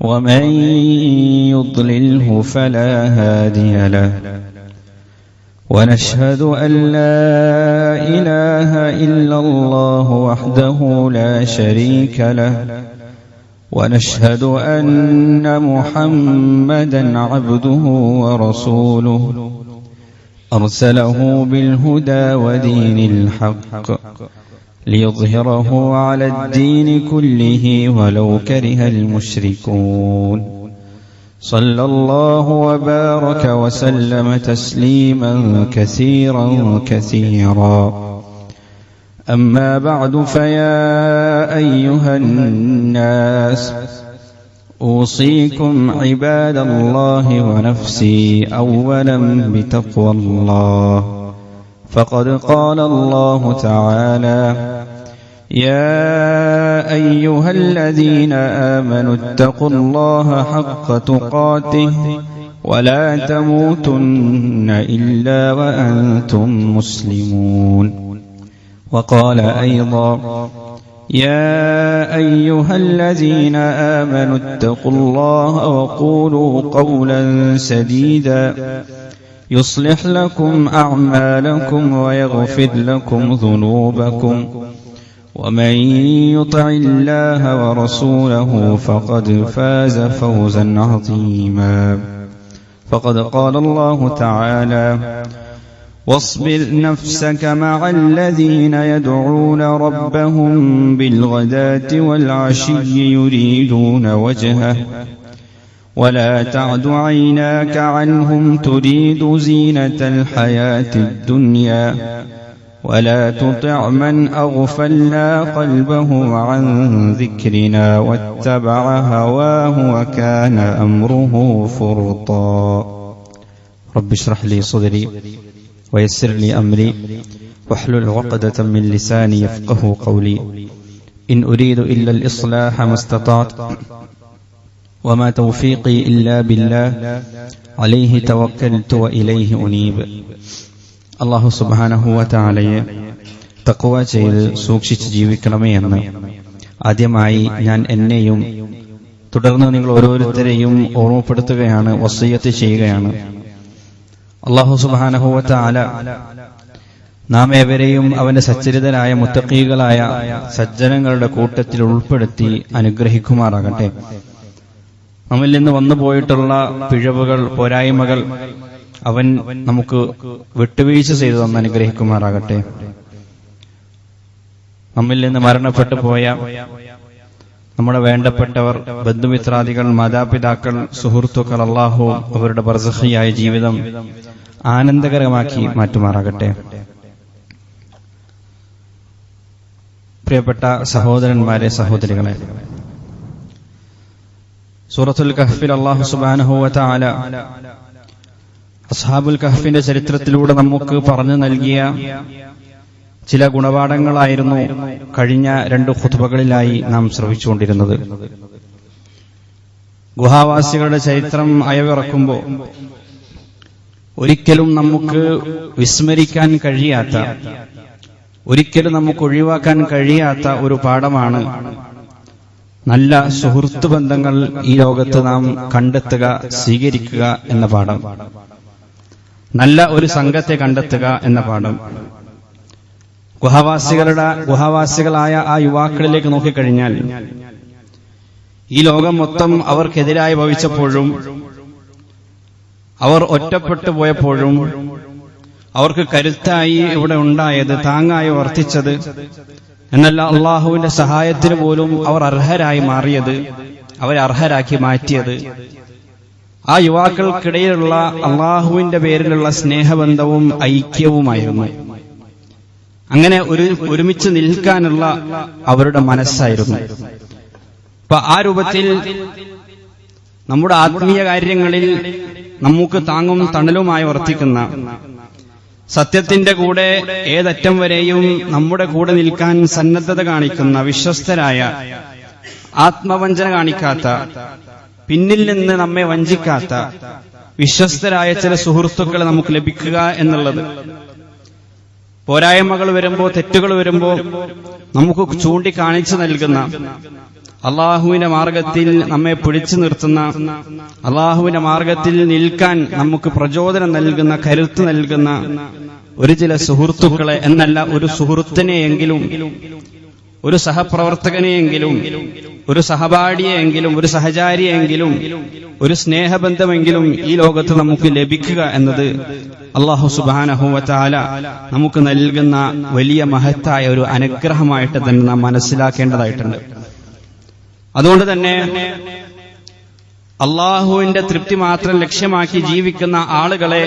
ومن يضلله فلا هادي له. ونشهد أن لا إله إلا الله وحده لا شريك له. ونشهد أن محمدا عبده ورسوله. أرسله بالهدى ودين الحق. ليظهره على الدين كله ولو كره المشركون. صلى الله وبارك وسلم تسليما كثيرا كثيرا. أما بعد فيا أيها الناس أوصيكم عباد الله ونفسي أولا بتقوى الله. فقد قال الله تعالى يا أيها الذين آمنوا اتقوا الله حق تقاته ولا تموتن إلا وأنتم مسلمون. وقال أيضا يا أيها الذين آمنوا اتقوا الله وقولوا قولا سديدا يصلح لكم أعمالكم ويغفر لكم ذنوبكم. ومن يطع الله ورسوله فقد فاز فوزا عظيما. فقد قال الله تعالى واصبر نفسك مع الذين يدعون ربهم بالغداة والعشي يريدون وجهه ولا تعد عيناك عنهم تريد زينة الحياة الدنيا ولا تطع من أغفلنا قلبه عن ذكرنا واتبع هواه وكان أمره فرطا. رب اشرح لي صدري ويسر لي أمري. واحلل عقدة من لساني يفقه قولي. إن أريد إلا الإصلاح ما استطعت. وما توفيقي إلا بالله عليه توكلت وإليه أنيب അള്ളാഹു സുബാനഹുവറ്റാലയെ തക്കുവ ചെയ്ത് സൂക്ഷിച്ച് ജീവിക്കണമേ എന്ന് ആദ്യമായി ഞാൻ എന്നെയും തുടർന്ന് നിങ്ങൾ ഓരോരുത്തരെയും ഓർമ്മപ്പെടുത്തുകയാണ് വസയ്യത്ത് ചെയ്യുകയാണ് അള്ളാഹു സുബാനഹുവറ്റാല നാം ഏവരെയും അവന്റെ സച്ചരിതരായ മുത്തക്കീകളായ സജ്ജനങ്ങളുടെ കൂട്ടത്തിൽ ഉൾപ്പെടുത്തി അനുഗ്രഹിക്കുമാറാകട്ടെ നമ്മിൽ നിന്ന് വന്നു പോയിട്ടുള്ള പിഴവുകൾ പോരായ്മകൾ അവൻ നമുക്ക് വിട്ടുവീഴ്ച ചെയ്തു തന്ന് അനുഗ്രഹിക്കുമാറാകട്ടെ. നമ്മിൽ നിന്ന് മരണപ്പെട്ടു പോയ നമ്മുടെ വേണ്ടപ്പെട്ടവർ ബന്ധുമിത്രാദികൾ മാതാപിതാക്കൾ സുഹൃത്തുക്കൾ അള്ളാഹു അവരുടെ ബർസഹിയായ ജീവിതം ആനന്ദകരമാക്കി മാറ്റുമാറാകട്ടെ. പ്രിയപ്പെട്ട സഹോദരന്മാരെ സഹോദരികളെ സൂറത്തുൽ കഹ്ഫിൽ അള്ളാഹു സുബാനഹുവ ആല അസ്ഹാബുൽ കഹ്ഫിന്റെ ചരിത്രത്തിലൂടെ നമുക്ക് പറഞ്ഞു നൽകിയ ചില ഗുണപാഠങ്ങളായിരുന്നു കഴിഞ്ഞ രണ്ട് ഹുതുബകളിലായി നാം ശ്രവിച്ചുകൊണ്ടിരുന്നത്. ഗുഹാവാസികളുടെ ചരിത്രം അയവിറക്കുമ്പോൾ ഒരിക്കലും നമുക്ക് വിസ്മരിക്കാൻ കഴിയാത്ത ഒരിക്കലും നമുക്ക് ഒഴിവാക്കാൻ കഴിയാത്ത ഒരു പാഠമാണ് നല്ല സുഹൃത്തു ബന്ധങ്ങൾ ഈ ലോകത്ത് നാം കണ്ടെത്തുക സ്വീകരിക്കുക എന്ന പാഠം. നല്ല ഒരു സംഘത്തെ കണ്ടെത്തുക എന്ന പാഠം. ഗുഹവാസികളുടെ ഗുഹവാസികളായ ആ യുവാക്കളിലേക്ക് നോക്കിക്കഴിഞ്ഞാൽ ഈ ലോകം മൊത്തം അവർക്കെതിരായി ഭവിച്ചപ്പോഴും അവർ ഒറ്റപ്പെട്ടു പോയപ്പോഴും അവർക്ക് കരുത്തായി ഇവിടെ ഉണ്ടായത് താങ്ങായി വർത്തിച്ചത് എന്നല്ല അള്ളാഹുവിന്റെ സഹായത്തിന് പോലും അവർ അർഹരായി മാറിയത് അവരെ അർഹരാക്കി മാറ്റിയത്. ആ യുവാക്കൾക്കിടയിലുള്ള അള്ളാഹുവിന്റെ പേരിലുള്ള സ്നേഹബന്ധവും ഐക്യവുമായിരുന്നു. അങ്ങനെ ഒരു ഒരുമിച്ച് നിൽക്കാനുള്ള അവരുടെ മനസ്സായിരുന്നു. അപ്പൊ ആ രൂപത്തിൽ നമ്മുടെ ആത്മീയ കാര്യങ്ങളിൽ നമുക്ക് താങ്ങും തണലുമായി വർത്തിക്കുന്ന സത്യത്തിന്റെ കൂടെ ഏതറ്റം വരെയും നമ്മുടെ കൂടെ നിൽക്കാൻ സന്നദ്ധത കാണിക്കുന്ന വിശ്വസ്തരായ ആത്മവഞ്ചന കാണിക്കാത്ത പിന്നിൽ നിന്ന് നമ്മെ വഞ്ചിക്കാത്ത വിശ്വസ്തരായ ചില സുഹൃത്തുക്കളെ നമുക്ക് ലഭിക്കുക എന്നുള്ളത്. പോരായ്മകൾ വരുമ്പോ തെറ്റുകൾ വരുമ്പോ നമുക്ക് ചൂണ്ടിക്കാണിച്ചു നൽകുന്ന അള്ളാഹുവിന്റെ മാർഗത്തിൽ നമ്മെ പിടിച്ചു നിർത്തുന്ന അള്ളാഹുവിന്റെ മാർഗത്തിൽ നിൽക്കാൻ നമുക്ക് പ്രചോദനം നൽകുന്ന കരുത്ത് നൽകുന്ന ഒരു ചില സുഹൃത്തുക്കളെ എന്നല്ല ഒരു സുഹൃത്തിനെയെങ്കിലും ഒരു സഹപ്രവർത്തകനെയെങ്കിലും ഒരു സഹപാഠിയെങ്കിലും ഒരു സഹചാരിയെങ്കിലും ഒരു സ്നേഹബന്ധമെങ്കിലും ഈ ലോകത്ത് നമുക്ക് ലഭിക്കുക എന്നത് അള്ളാഹു സുബാനഹുവല നമുക്ക് നൽകുന്ന വലിയ മഹത്തായ ഒരു അനുഗ്രഹമായിട്ട് തന്നെ നാം മനസ്സിലാക്കേണ്ടതായിട്ടുണ്ട്. അതുകൊണ്ട് തന്നെ അള്ളാഹുവിന്റെ തൃപ്തി മാത്രം ലക്ഷ്യമാക്കി ജീവിക്കുന്ന ആളുകളെ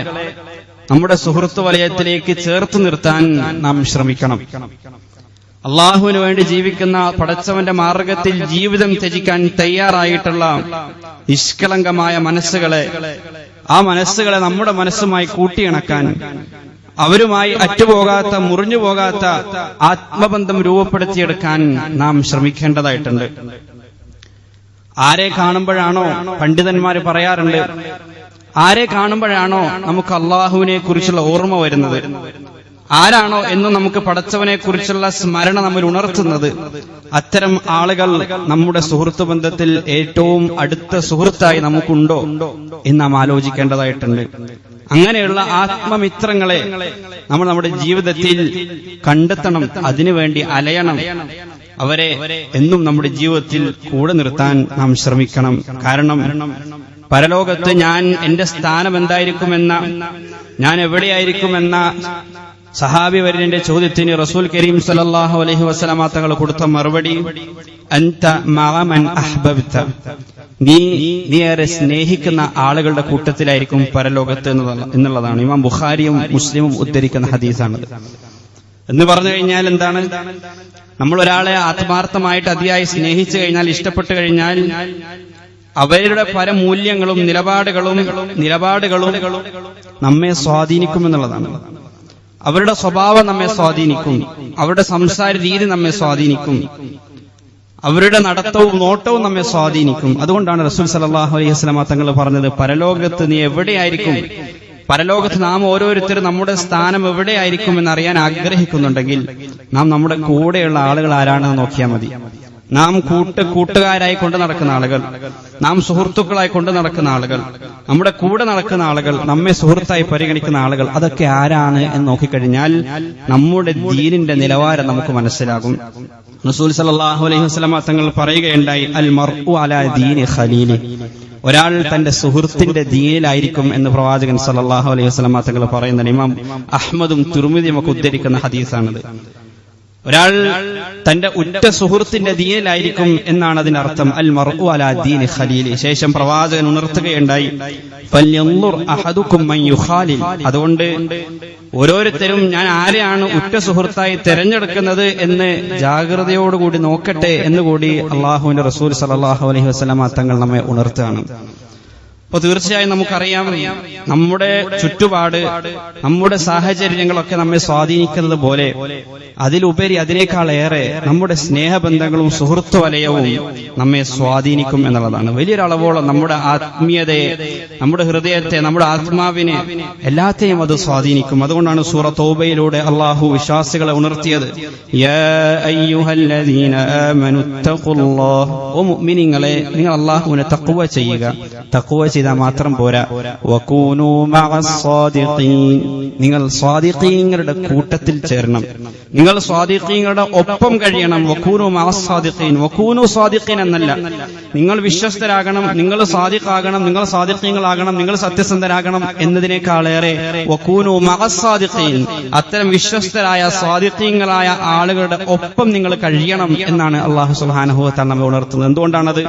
നമ്മുടെ സുഹൃത്തു വലയത്തിലേക്ക് ചേർത്ത് നിർത്താൻ നാം ശ്രമിക്കണം. അള്ളാഹുവിന് വേണ്ടി ജീവിക്കുന്ന പടച്ചവന്റെ മാർഗത്തിൽ ജീവിതം ത്യജിക്കാൻ തയ്യാറായിട്ടുള്ള നിഷ്കളങ്കമായ മനസ്സുകളെ ആ മനസ്സുകളെ നമ്മുടെ മനസ്സുമായി കൂട്ടിയിണക്കാൻ അവരുമായി അറ്റുപോകാത്ത മുറിഞ്ഞു പോകാത്ത ആത്മബന്ധം രൂപപ്പെടുത്തിയെടുക്കാൻ നാം ശ്രമിക്കേണ്ടതായിട്ടുണ്ട്. ആരെ കാണുമ്പോഴാണോ പണ്ഡിതന്മാർ പറയാറുണ്ട്? ആരെ കാണുമ്പോഴാണോ നമുക്ക് അള്ളാഹുവിനെ കുറിച്ചുള്ള ഓർമ്മ വരുന്നത്? ആരാണോ എന്ന് നമുക്ക് പടച്ചവനെ കുറിച്ചുള്ള സ്മരണ നമ്മൾ ഉണർത്തുന്നത്? അത്തരം ആളുകൾ നമ്മുടെ സുഹൃത്ത് ബന്ധത്തിൽ ഏറ്റവും അടുത്ത സുഹൃത്തായി നമുക്കുണ്ടോ എന്ന് നാം ആലോചിക്കേണ്ടതായിട്ടുണ്ട്. അങ്ങനെയുള്ള ആത്മമിത്രങ്ങളെ നമ്മൾ നമ്മുടെ ജീവിതത്തിൽ കണ്ടെത്തണം അതിനുവേണ്ടി അലയണം. അവരെ എന്നും നമ്മുടെ ജീവിതത്തിൽ കൂടെ നിർത്താൻ നാം ശ്രമിക്കണം. കാരണം പരലോകത്ത് ഞാൻ എന്റെ സ്ഥാനം എന്തായിരിക്കുമെന്ന ഞാൻ എവിടെയായിരിക്കുമെന്ന സഹാബി വര്യന്റെ ചോദ്യത്തിന് റസൂൽ കരീം സലല്ലാഹു അലഹി വസ്ലമ തങ്ങൾ കൊടുത്ത മറുപടി അൻത അഹ്ബബ്ത. നീ നീ ഏറെ സ്നേഹിക്കുന്ന ആളുകളുടെ കൂട്ടത്തിലായിരിക്കും പരലോകത്ത് എന്നുള്ളതാണ്. ഇമാം ബുഖാരിയും മുസ്ലിമും ഉദ്ധരിക്കുന്ന ഹദീസാണത്. എന്ന് പറഞ്ഞു കഴിഞ്ഞാൽ എന്താണ്? നമ്മൾ ഒരാളെ ആത്മാർത്ഥമായിട്ട് അതിയായി സ്നേഹിച്ചു കഴിഞ്ഞാൽ ഇഷ്ടപ്പെട്ടു കഴിഞ്ഞാൽ അവരുടെ പല മൂല്യങ്ങളും നിലപാടുകളും നിലപാടുകളും നമ്മെ സ്വാധീനിക്കുമെന്നുള്ളതാണ് അവരുടെ സ്വഭാവം നമ്മെ സ്വാധീനിക്കും. അവരുടെ സംസാര രീതി നമ്മെ സ്വാധീനിക്കും. അവരുടെ നടത്തവും നോട്ടവും നമ്മെ സ്വാധീനിക്കും. അതുകൊണ്ടാണ് റസൂൽ സലാഹു അലൈഹി വസ്ലമ തങ്ങൾ പറഞ്ഞത് പരലോകത്ത് നീ എവിടെയായിരിക്കും? പരലോകത്ത് നാം ഓരോരുത്തരും നമ്മുടെ സ്ഥാനം എവിടെയായിരിക്കും എന്ന് അറിയാൻ ആഗ്രഹിക്കുന്നുണ്ടെങ്കിൽ നാം നമ്മുടെ കൂടെയുള്ള ആളുകൾ ആരാണെന്ന് നോക്കിയാൽ മതി. നാം കൂട്ട് കൂട്ടുകാരായി കൊണ്ട് നടക്കുന്ന ആളുകൾ നാം സുഹൃത്തുക്കളായി കൊണ്ട് നടക്കുന്ന ആളുകൾ നമ്മുടെ കൂടെ നടക്കുന്ന ആളുകൾ നമ്മെ സുഹൃത്തായി പരിഗണിക്കുന്ന ആളുകൾ അതൊക്കെ ആരാണ് എന്ന് നോക്കിക്കഴിഞ്ഞാൽ നമ്മുടെ ദീനിന്റെ നിലവാരം നമുക്ക് മനസ്സിലാകും. റസൂൽ സല്ലല്ലാഹു അലൈഹി വസല്ലമ തങ്ങൾ പറയുകയുണ്ടായി അൽ മർഉ അലാ ദീനി ഖലീലി. ഒരാൾ തന്റെ സുഹൃത്തിന്റെ ദീനിലായിരിക്കും എന്ന് പ്രവാചകൻ സല്ലല്ലാഹു അലൈഹി വസല്ലമ തങ്ങൾ പറയുന്ന ഇമാം അഹമ്മദും തുർമിതിയും ഒക്കെ ഉദ്ധരിക്കുന്ന ഹദീസാണത്. ഒരാൾ തന്റെ ഉറ്റ സുഹൃത്തിന്റെ ദീനിലായിരിക്കും എന്നാണ് അതിനർത്ഥം. അൽ മർഉ അലാ ദീൻ ഖലീലി. ശേഷം പ്രവാചകൻ ഉണർത്തുകയുണ്ടായി. അതുകൊണ്ട് ഓരോരുത്തരും ഞാൻ ആരെയാണ് ഉറ്റ സുഹൃത്തായി തെരഞ്ഞെടുക്കുന്നത് എന്ന് ജാഗ്രതയോടുകൂടി നോക്കട്ടെ എന്നുകൂടി അള്ളാഹുവിന്റെ റസൂൽ സലാഹു അലൈഹി വസ്ലമ തങ്ങൾ നമ്മെ ഉണർത്തുകയാണ്. അപ്പൊ തീർച്ചയായും നമുക്കറിയാം നമ്മുടെ ചുറ്റുപാട് നമ്മുടെ സാഹചര്യങ്ങളൊക്കെ നമ്മെ സ്വാധീനിക്കുന്നത് പോലെ അതിലുപരി അതിനേക്കാളേറെ നമ്മുടെ സ്നേഹബന്ധങ്ങളും സുഹൃത്തു വലയവും നമ്മെ സ്വാധീനിക്കും എന്നുള്ളതാണ്. വലിയൊരളവോളം നമ്മുടെ ആത്മീയതയെ നമ്മുടെ ഹൃദയത്തെ നമ്മുടെ ആത്മാവിനെ എല്ലാത്തെയും അത് സ്വാധീനിക്കും. അതുകൊണ്ടാണ് സൂറ തോബയിലൂടെ അള്ളാഹു വിശ്വാസികളെ ഉണർത്തിയത്. നിങ്ങൾ അള്ളാഹുവിനെ തക്കുവ ചെയ്യുക. തഖ്വ ചെയ്താൽ മാത്രം പോരാ. നിങ്ങൾ സ്വാദിഖീങ്ങളുടെ കൂട്ടത്തിൽ ചേരണം. നിങ്ങൾ സ്വാദിഖീങ്ങളുടെ ഒപ്പം കഴിയണം. വക്കൂനു മഅസ്സാദിഖീൻ വക്കൂനു സ്വാദിഖീൻ എന്നല്ല. നിങ്ങൾ വിശ്വസ്തരാകണം. നിങ്ങൾ സാദിഖാകണം. നിങ്ങൾ സ്വാദിഖീങ്ങളാകണം നിങ്ങൾ സത്യസന്ധരാകണം എന്നതിനേക്കാളേറെ വക്കൂനു മഅസ്സാദിഖീൻ അത്തരം വിശ്വസ്തരായ സ്വാദിഖീങ്ങളായ ആളുകളുടെ ഒപ്പം നിങ്ങൾ കഴിയണം എന്നാണ് അള്ളാഹു വതആല നമ്മെ ഉണർത്തുന്നത്. എന്തുകൊണ്ടാണത്?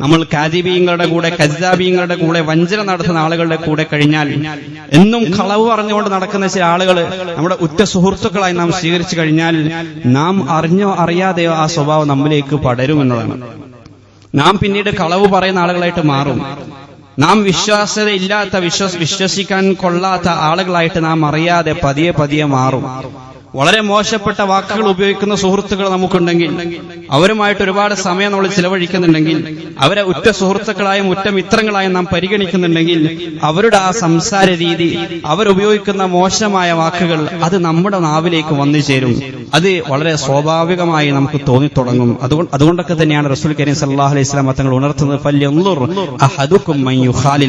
നമ്മൾ കാജിബീങ്ങളുടെ കൂടെ കജാബീങ്ങളുടെ കൂടെ വഞ്ചന നടത്തുന്ന ആളുകളുടെ കൂടെ കഴിഞ്ഞാൽ എന്നും കളവ് പറഞ്ഞുകൊണ്ട് നടക്കുന്ന ചില ആളുകൾ നമ്മുടെ ഉറ്റ സുഹൃത്തുക്കളായി നാം സ്വീകരിച്ചു കഴിഞ്ഞാൽ നാം അറിഞ്ഞോ അറിയാതെയോ ആ സ്വഭാവം നമ്മിലേക്ക് പടരുമെന്നതാണ് നാം പിന്നീട് കളവ് പറയുന്ന ആളുകളായിട്ട് മാറും. നാം വിശ്വാസ്യതയില്ലാത്ത വിശ്വസ് വിശ്വസിക്കാൻ കൊള്ളാത്ത ആളുകളായിട്ട് നാം അറിയാതെ പതിയെ പതിയെ മാറും. വളരെ മോശപ്പെട്ട വാക്കുകൾ ഉപയോഗിക്കുന്ന സുഹൃത്തുക്കൾ നമുക്കുണ്ടെങ്കിൽ അവരുമായിട്ട് ഒരുപാട് സമയം നമ്മൾ ചിലവഴിക്കുന്നുണ്ടെങ്കിൽ അവരെ ഉറ്റ സുഹൃത്തുക്കളായും ഉറ്റ മിത്രങ്ങളായും നാം പരിഗണിക്കുന്നുണ്ടെങ്കിൽ അവരുടെ ആ സംസാര രീതി അവരുപയോഗിക്കുന്ന മോശമായ വാക്കുകൾ അത് നമ്മുടെ നാവിലേക്ക് വന്നു ചേരും. അത് വളരെ സ്വാഭാവികമായി നമുക്ക് തോന്നിത്തുടങ്ങും. അതുകൊണ്ട് അതുകൊണ്ടൊക്കെ തന്നെയാണ് റസൂൽ കരീം സല്ലാഹു അലൈഹി സ്വലാം തങ്ങൾ ഉണർത്തുന്നത്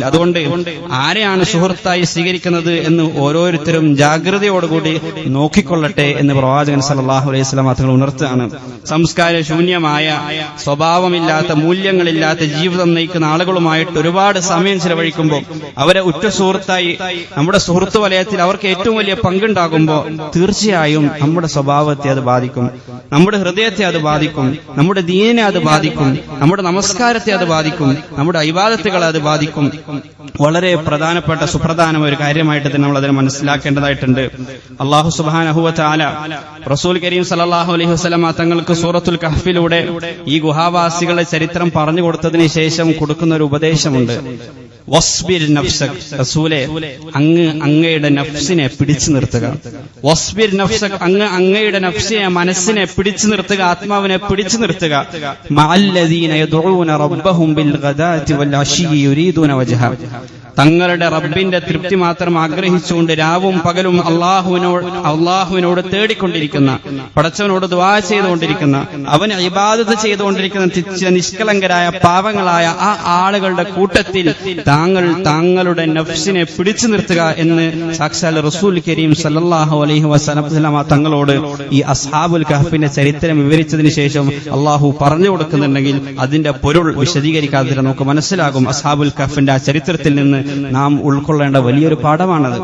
അതുകൊണ്ട് ആരെയാണ് സുഹൃത്തായി സ്വീകരിക്കുന്നത് എന്ന് ഓരോരുത്തരും ജാഗ്രതയോടുകൂടി നോക്കിക്കൊള്ളട്ടെ. എന്ന് പ്രവാചകൻ സല്ലല്ലാഹു അലൈഹി സ്വലാം തങ്ങൾ ഉണർത്തുകയാണ്. സംസ്കാര ശൂന്യമായ സ്വഭാവമില്ലാത്ത മൂല്യങ്ങളില്ലാത്ത ജീവിതം നയിക്കുന്ന ആളുകളുമായിട്ട് ഒരുപാട് സമയം ചിലവഴിക്കുമ്പോൾ അവരെ ഉറ്റ സുഹൃത്തായി നമ്മുടെ സുഹൃത്തു വലയത്തിൽ അവർക്ക് ഏറ്റവും വലിയ പങ്കുണ്ടാകുമ്പോൾ തീർച്ചയായും നമ്മുടെ സ്വഭാവത്തെ അത് ബാധിക്കും. നമ്മുടെ ഹൃദയത്തെ അത് ബാധിക്കും. നമ്മുടെ ദീനിനെ അത് ബാധിക്കും. നമ്മുടെ നമസ്കാരത്തെ അത് ബാധിക്കും. നമ്മുടെ അഭിവാദത്തുകളെ അത് ബാധിക്കും. വളരെ പ്രധാനപ്പെട്ട സുപ്രധാനമായ ഒരു കാര്യമായിട്ട് തന്നെ നമ്മൾ അതിനെ മനസ്സിലാക്കേണ്ടതായിട്ടുണ്ട്. അള്ളാഹു സുബാനഹുവ താല റസൂൽ കരീം സലാഹു അലൈഹി വസ്ലമ തങ്ങൾക്ക് സൂറത്തുൽ കഹഫിലൂടെ ഈ ഗുഹാവാസികളുടെ ചരിത്രം പറഞ്ഞു കൊടുത്തതിന് ശേഷം കൊടുക്കുന്ന ഒരു ഉപദേശമുണ്ട്. വസ്ബിർ നഫ്സക്. റസൂലെ അങ്ങ് അങ്ങയുടെ നഫ്സിനെ പിടിച്ചു നിർത്തുക. വസ്ബിർ നഫ്സക് അങ്ങ് അങ്ങയുടെ നഫ്സിനെ മനസ്സിനെ പിടിച്ചു നിർത്തുക ആത്മാവിനെ പിടിച്ചു നിർത്തുക. മഅല്ലദീന യദ്ഊന റബ്ബഹും ബിൽ ഗദാതി വൽ അശി യുരീദൂന വജ്ഹ. തങ്ങളുടെ റബ്ബിന്റെ തൃപ്തി മാത്രം ആഗ്രഹിച്ചുകൊണ്ട് രാവും പകലും അള്ളാഹുവിനോട് അള്ളാഹുവിനോട് തേടിക്കൊണ്ടിരിക്കുന്ന പടച്ചവനോട് ദ്വാ ചെയ്തുകൊണ്ടിരിക്കുന്ന അവന് ഇബാദത്ത് ചെയ്തുകൊണ്ടിരിക്കുന്ന നിഷ്കളങ്കരായ പാവങ്ങളായ ആ ആളുകളുടെ കൂട്ടത്തിൽ താങ്കൾ താങ്കളുടെ നഫ്സിനെ പിടിച്ചു നിർത്തുക എന്ന് സാക്ഷാൽ റസൂൽ കരീം സല്ലാഹു അലൈഹി വസല്ലം തങ്ങളോട് ഈ അസ്ഹാബുൽ കഹഫിന്റെ ചരിത്രം വിവരിച്ചതിന് ശേഷം അള്ളാഹു പറഞ്ഞു കൊടുക്കുന്നുണ്ടെങ്കിൽ അതിന്റെ പൊരുൾ വിശദീകരിക്കാതെ നമുക്ക് മനസ്സിലാകും അസ്ഹാബുൽ കഹഫിന്റെ ആ ചരിത്രത്തിൽ നിന്ന് നാം ഉൾക്കൊള്ളേണ്ട വലിയൊരു പാഠമാണത്.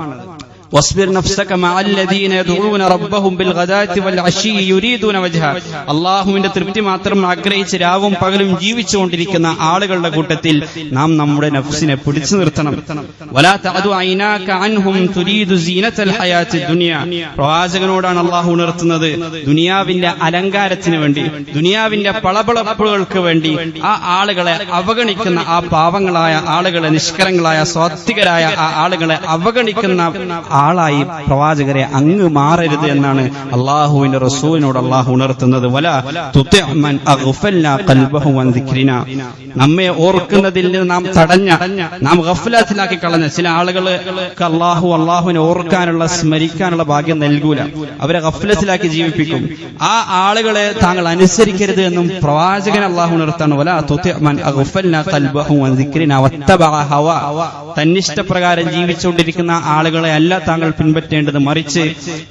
واصبر نفسك مع الذين يدعون ربهم بالغداة والعشي يريدون وجهه അള്ളാഹുവിന്റെ തൃപ്തി മാത്രം ആഗ്രഹിച്ച് രാവും പകലും ജീവിച്ചുകൊണ്ടിരിക്കുന്ന ആളുകളുടെ കൂട്ടത്തിൽ നാം നമ്മുടെ നഫ്സിനെ പിടിച്ചു നിർത്തണം വലാ തഅദു ഐനാക അൻഹും തുരീദു സീനത്തൽ ഹയാത്തി ദുനിയ പ്രവാചകനോടാണ് അള്ളാഹു ഉണർത്തുന്നത് ദുനിയാവിന്റെ അലങ്കാരത്തിന് വേണ്ടി ദുനിയാവിന്റെ പളപളപ്പുകൾക്ക് വേണ്ടി ആ ആളുകളെ അവഗണിക്കുന്ന ആ പാവങ്ങളായ ആളുകളെ നിഷ്കരങ്ങളായ സ്വാത്വികരായ ആ ആളുകളെ അവഗണിക്കുന്ന ആളായി പ്രവാചകരെ അങ്ങ് മാറരുത് എന്നാണ് അള്ളാഹുവിന്റെ റസൂലിനോട് അള്ളാഹു ഉണർത്തുന്നത്. വല നമ്മെ ഓർക്കുന്നതിൽ നിന്ന് നാം തടഞ്ഞ നാം ഗഫലാത്തിലാക്കി കളഞ്ഞ ചില ആളുകൾ അള്ളാഹു അള്ളാഹുവിനെ ഓർക്കാനുള്ള സ്മരിക്കാനുള്ള ഭാഗ്യം നൽകൂല. അവരെ ഗഫലത്തിലാക്കി ജീവിപ്പിക്കും. ആ ആളുകളെ താങ്കൾ അനുസരിക്കരുത് എന്നും പ്രവാചകൻ അള്ളാഹു ഉണർത്താണ് വല തന്നിഷ്ടപ്രകാരം ജീവിച്ചുകൊണ്ടിരിക്കുന്ന ആളുകളെ അല്ല താങ്കൾ പിൻപറ്റേണ്ടത് മറിച്ച്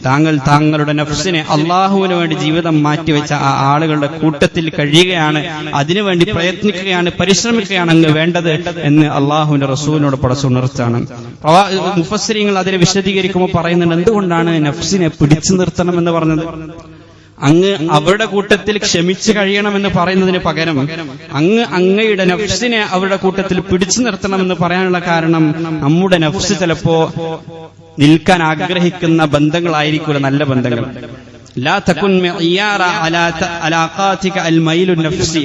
താങ്കൾ താങ്കളുടെ നഫ്സിനെ അള്ളാഹുവിന് വേണ്ടി ജീവിതം മാറ്റിവെച്ച ആ ആളുകളുടെ കൂട്ടത്തിൽ കഴിയുകയാണ് അതിനുവേണ്ടി പ്രയത്നിക്കുകയാണ് പരിശ്രമിക്കുകയാണ് അങ്ങ് വേണ്ടത് എന്ന് അള്ളാഹുവിന്റെ റസൂലിനോട് പടച്ചുണർത്താണ് മുഫസ്രീങ്ങൾ അതിനെ വിശദീകരിക്കുമ്പോൾ പറയുന്നുണ്ട് എന്തുകൊണ്ടാണ് നഫ്സിനെ പിടിച്ചു നിർത്തണം എന്ന് പറഞ്ഞത്? അങ്ങ് അവരുടെ കൂട്ടത്തിൽ ക്ഷമിച്ചു കഴിയണമെന്ന് പറയുന്നതിന് പകരം അങ്ങ് അങ്ങയുടെ നഫ്സിനെ അവരുടെ കൂട്ടത്തിൽ പിടിച്ചു നിർത്തണമെന്ന് പറയാനുള്ള കാരണം നമ്മുടെ നഫ്സ് ചിലപ്പോ നിൽക്കാൻ ആഗ്രഹിക്കുന്ന ബന്ധങ്ങളായിരിക്കില്ല നല്ല ബന്ധങ്ങൾ.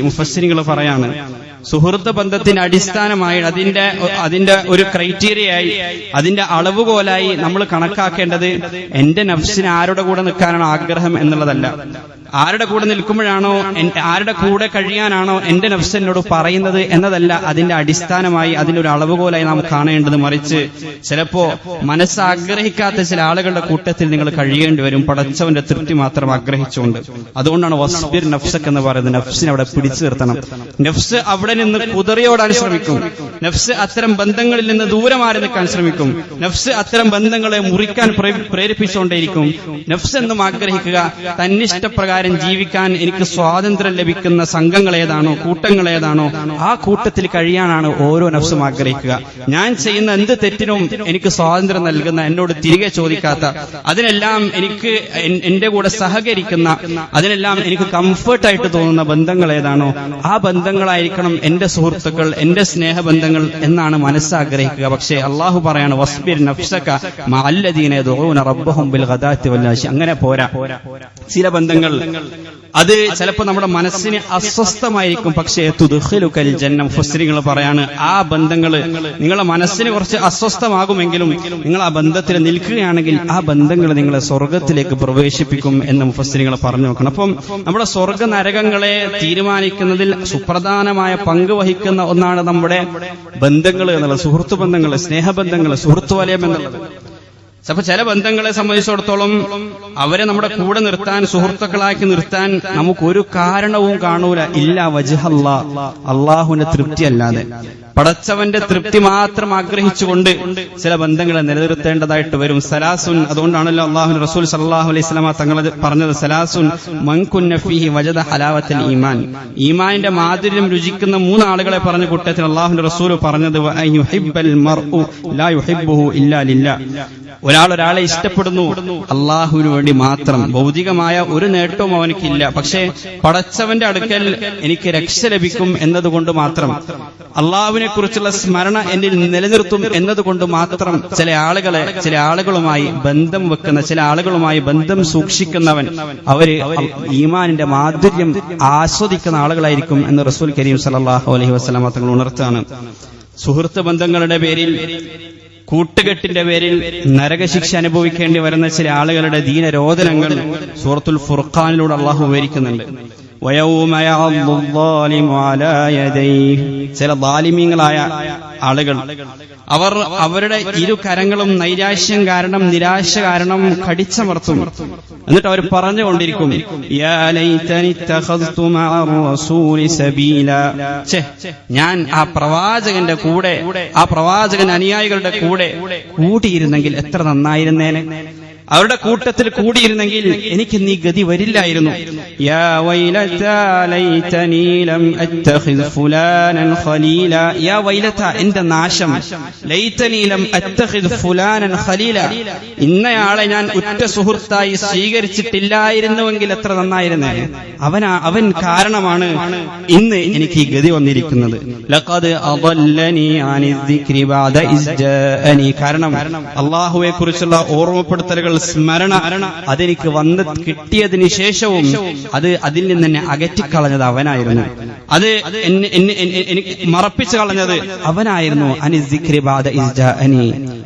മുഫസ്സിരികൾ പറയാണ്. സുഹൃത്ത് ബന്ധത്തിന് അടിസ്ഥാനമായി അതിന്റെ അതിന്റെ ഒരു ക്രൈറ്റീരിയയായി അതിന്റെ അളവുകോലായി നമ്മൾ കണക്കാക്കേണ്ടത് എന്റെ നഫ്സിന് ആരുടെ കൂടെ നിൽക്കാനാണ് ആഗ്രഹം എന്നുള്ളതല്ല. ആരുടെ കൂടെ നിൽക്കുമ്പോഴാണോ ആരുടെ കൂടെ കഴിയാനാണോ എന്റെ നഫ്സ് എന്നോട് പറയുന്നത് എന്നതല്ല അതിന്റെ അടിസ്ഥാനമായി അതിന്റെ ഒരു അളവുകോലായി നാം കാണേണ്ടത്. മറിച്ച് ചിലപ്പോ മനസ്സ് ആഗ്രഹിക്കാത്ത ചില ആളുകളുടെ കൂട്ടത്തിൽ നിങ്ങൾ കഴിയേണ്ടി വരും. പടച്ചവന്റെ തൃപ്തി മാത്രം ആഗ്രഹിച്ചുകൊണ്ട്. അതുകൊണ്ടാണ് വസ്ബിർ നഫ്സക് എന്ന് പറയുന്നത്. നഫ്സിനെ അവിടെ പിടിച്ചു നിർത്തണം. നഫ്സ് അവിടെ നിന്ന് കുതിറയോടാൻ ശ്രമിക്കും. നഫ്സ് അത്തരം ബന്ധങ്ങളിൽ നിന്ന് ദൂരെ മാറി നിൽക്കാൻ ശ്രമിക്കും. നഫ്സ് അത്തരം ബന്ധങ്ങളെ മുറിക്കാൻ പ്രേ- പ്രേരിപ്പിച്ചുകൊണ്ടേയിരിക്കും. നഫ്സ് എന്നും ആഗ്രഹിക്കുക. തന്നിഷ്ടപ്രകാരം ജീവിക്കാൻ എനിക്ക് സ്വാതന്ത്ര്യം ലഭിക്കുന്ന സംഘങ്ങൾ ഏതാണോ കൂട്ടങ്ങൾ ഏതാണോ ആ കൂട്ടത്തിൽ കഴിയാനാണ് ഓരോ നഫ്സും ആഗ്രഹിക്കുക. ഞാൻ ചെയ്യുന്ന എന്ത് തെറ്റിനും എനിക്ക് സ്വാതന്ത്ര്യം നൽകുന്ന എന്നോട് തിരികെ ചോദിക്കാത്ത അതിനെല്ലാം എനിക്ക് എന്റെ കൂടെ സഹകരിക്കുന്ന അതിനെല്ലാം എനിക്ക് കംഫർട്ടായിട്ട് തോന്നുന്ന ബന്ധങ്ങൾ ഏതാണോ ആ ബന്ധങ്ങളായിരിക്കണം എന്റെ സുഹൃത്തുക്കൾ എന്റെ സ്നേഹബന്ധങ്ങൾ എന്നാണ് മനസ്സാഗ്രഹിക്കുക. പക്ഷേ അള്ളാഹു പറയാണ് വസ്ബിർ നഫ്സക മഅല്ലദീന യദഊന റബ്ബഹും ബിൽ ഗദാത്തി വല്ലാശി അങ്ങനെ പോരാ. ചില ബന്ധങ്ങൾ അത് ചിലപ്പോൾ നമ്മുടെ മനസ്സിന് അസ്വസ്ഥമായിരിക്കും. പക്ഷേ തുതുഖലുക്കൽ ജന്നം ഫസ്രിങ്ങൾ പറയാണ് ആ ബന്ധങ്ങൾ നിങ്ങളെ മനസ്സിന് കുറച്ച് അസ്വസ്ഥമാകുമെങ്കിലും നിങ്ങൾ ആ ബന്ധത്തിൽ നിൽക്കുകയാണെങ്കിൽ ആ ബന്ധങ്ങൾ നിങ്ങളെ സ്വർഗത്തിലേക്ക് പ്രവേശിപ്പിക്കും എന്ന് മുഫസ്രിങ്ങൾ പറഞ്ഞു നോക്കണം. അപ്പം നമ്മുടെ സ്വർഗ നരകങ്ങളെ തീരുമാനിക്കുന്നതിൽ സുപ്രധാനമായ പങ്ക് വഹിക്കുന്ന ഒന്നാണ് നമ്മുടെ ബന്ധങ്ങൾ എന്നുള്ളത് സുഹൃത്തു ബന്ധങ്ങൾ സ്നേഹബന്ധങ്ങൾ സുഹൃത്തു വലയം എന്നുള്ളത്. അപ്പൊ ചില ബന്ധങ്ങളെ സംബന്ധിച്ചിടത്തോളം അവരെ നമ്മുടെ കൂടെ നിർത്താൻ സുഹൃത്തുക്കളാക്കി നിർത്താൻ നമുക്കൊരു കാരണവും കാണൂല. ഇല്ല വജഹല്ല അള്ളാഹുവിന്റെ തൃപ്തി അല്ലാതെ. പടച്ചവന്റെ തൃപ്തി മാത്രം ആഗ്രഹിച്ചുകൊണ്ട് ചില ബന്ധങ്ങളെ നിലനിർത്തേണ്ടതായിട്ട് വരും. സലാസുൻ അതുകൊണ്ടാണല്ലോ അള്ളാഹു റസൂൽ സല്ലാഹു അലൈഹി സ്വലാമ തങ്ങൾ പറഞ്ഞത് സലാസുൻ മൻകുന്ന ഫീഹി വജദ ഹലാവത്തൽ ഈമാൻ. ഈമാന്റെ മാധുര്യം രുചിക്കുന്ന മൂന്ന് ആളുകളെ പറഞ്ഞ കൂട്ടത്തിൽ അള്ളാഹു റസൂൽ പറഞ്ഞത് ഒരാൾ ഒരാളെ ഇഷ്ടപ്പെടുന്നു അള്ളാഹുവിന് വേണ്ടി മാത്രം. ഭൗതികമായ ഒരു നേട്ടവും അവനക്കില്ല. പക്ഷേ പടച്ചവന്റെ അടുക്കൽ എനിക്ക് രക്ഷ ലഭിക്കും എന്നതുകൊണ്ട് മാത്രം. അള്ളാഹുവിനെ കുറിച്ചുള്ള സ്മരണ എന്നിൽ നിലനിർത്തും എന്നതുകൊണ്ട് മാത്രം ചില ആളുകളെ ചില ആളുകളുമായി ബന്ധം വെക്കുന്ന ചില ആളുകളുമായി ബന്ധം സൂക്ഷിക്കുന്നവൻ അവർ ഈമാനിന്റെ മാധുര്യം ആസ്വദിക്കുന്ന ആളുകളായിരിക്കും എന്ന് റസൂൽ കരീം സലാഹു അലഹി വസ്ലാം തങ്ങൾ ഉണർത്താണ് സുഹൃത്ത് ബന്ധങ്ങളുടെ പേരിൽ കൂട്ടുകെട്ടിന്റെ പേരിൽ നരകശിക്ഷ അനുഭവിക്കേണ്ടി വരുന്ന ചില ആളുകളുടെ ദീനരോധനങ്ങൾ സൂറത്തുൽ ഫുർഖാനിലൂടെ അള്ളാഹു വിവരിക്കുന്നുണ്ട്. ചില ദാലിമ്യങ്ങളായ ആളുകൾ അവർ അവരുടെ ഇരു കരങ്ങളും നൈരാശ്യം കാരണം നിരാശ കാരണം കടിച്ചമർത്തും. എന്നിട്ട് അവർ പറഞ്ഞുകൊണ്ടിരിക്കും ഞാൻ ആ പ്രവാചകന്റെ കൂടെ ആ പ്രവാചകൻ അനുയായികളുടെ കൂടെ കൂട്ടിയിരുന്നെങ്കിൽ എത്ര നന്നായിരുന്നേനെ. അവരുടെ കൂട്ടത്തിൽ കൂടിയിരുന്നെങ്കിൽ എനിക്ക് നീ ഗതി വരില്ലായിരുന്നു. എന്റെ നാശം. ലൈതനീ ലം അത്തഖിദ് ഫുലാനൻ ഖലീല. ഇന്നയാളെ ഞാൻ ഉറ്റ സുഹൃത്തായി സ്വീകരിച്ചിട്ടില്ലായിരുന്നുവെങ്കിൽ എത്ര നന്നായിരുന്നേ? അവനാ അവൻ കാരണമാണ് ഇന്ന് എനിക്ക് ഈ ഗതി വന്നിരിക്കുന്നത്. കാരണം അള്ളാഹുവെ കുറിച്ചുള്ള ഓർമ്മപ്പെടുത്തലുകൾ സ്മരണ അതെനിക്ക് വന്ന് കിട്ടിയതിന് ശേഷവും അത് അതിൽ നിന്ന് എന്നെ അകറ്റിക്കളഞ്ഞത് അവനായിരുന്നു. അത് എനിക്ക് മറപ്പിച്ചു കളഞ്ഞത് അവനായിരുന്നു. അനി. ദിക്രി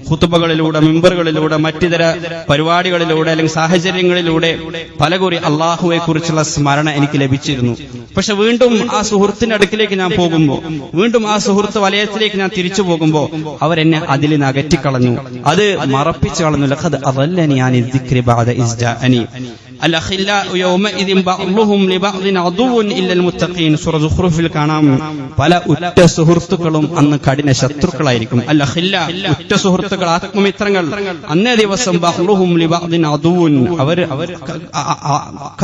ബഅദ മെമ്പറുകളിലൂടെ മറ്റിതര പരിപാടികളിലൂടെ അല്ലെങ്കിൽ സാഹചര്യങ്ങളിലൂടെ പലകുറി അള്ളാഹുവെ കുറിച്ചുള്ള സ്മരണ എനിക്ക് ലഭിച്ചിരുന്നു. പക്ഷെ വീണ്ടും ആ സുഹൃത്തിന്റെ അടുക്കിലേക്ക് ഞാൻ പോകുമ്പോൾ വീണ്ടും ആ സുഹൃത്ത് വലയത്തിലേക്ക് ഞാൻ തിരിച്ചു പോകുമ്പോൾ അവരെന്നെ അതിൽ നിന്ന് അകറ്റിക്കളഞ്ഞു. അത് മറപ്പിച്ചു കളഞ്ഞു. അദല്ലനി അനി. സൂറസുഖ്റുഫിൽ കാണാം. പല ഉറ്റ സുഹൃത്തുക്കളും അന്ന് കഠിന ശത്രുക്കളായിരിക്കും. അല്ലഹില്ല ഉറ്റ സുഹൃത്തുക്കൾ ആത്മമിത്രങ്ങൾ. അന്നേ ദിവസം ബഹ്ലുഹും ലിബഅദിൻ അദൂൻ അവർ അവർ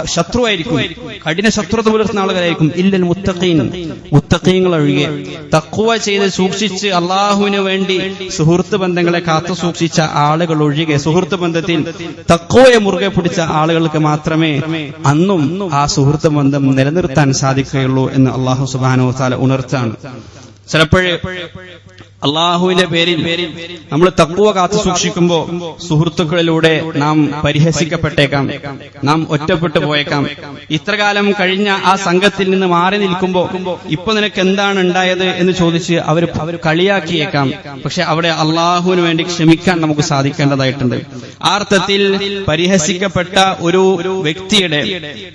ശത്രുവായിരിക്കും. കഠിന ശത്രുത പുലർത്തുന്ന ആളുകളായിരിക്കും. ഇല്ലൽ മുത്തഖീൻ. മുത്തഖീങ്ങൾ ഒഴികെ. തക്കുവ ചെയ്ത് സൂക്ഷിച്ച് അള്ളാഹുവിന് വേണ്ടി സുഹൃത്ത് ബന്ധങ്ങളെ കാത്തു സൂക്ഷിച്ച ആളുകൾ ഒഴികെ. സുഹൃത്ത് ബന്ധത്തിൽ തക്കുവയെ മുറുകെ പിടിച്ച ആളുകൾക്ക് മാത്രമേ അന്നും ആ സുഹൃത്ത് ബന്ധം നിലനിർത്താൻ സാധിക്കുകയുള്ളൂ എന്ന് അള്ളാഹു സുബാനോ താല ഉണർത്താണ് ചിലപ്പോഴേ അള്ളാഹുവിന്റെ പേരിൽ നമ്മൾ തക്കുവ കാത്തു സൂക്ഷിക്കുമ്പോൾ സുഹൃത്തുക്കളിലൂടെ നാം പരിഹസിക്കപ്പെട്ടേക്കാം. നാം ഒറ്റപ്പെട്ടു പോയേക്കാം. ഇത്രകാലം കഴിഞ്ഞ ആ സംഘത്തിൽ നിന്ന് മാറി നിൽക്കുമ്പോ ഇപ്പൊ നിനക്ക് എന്താണ് ഉണ്ടായത് എന്ന് ചോദിച്ച് അവർ അവർ കളിയാക്കിയേക്കാം. പക്ഷെ അവിടെ അള്ളാഹുവിന് വേണ്ടി ക്ഷമിക്കാൻ നമുക്ക് സാധിക്കേണ്ടതായിട്ടുണ്ട്. ആ അർത്ഥത്തിൽ പരിഹസിക്കപ്പെട്ട ഒരു വ്യക്തിയുടെ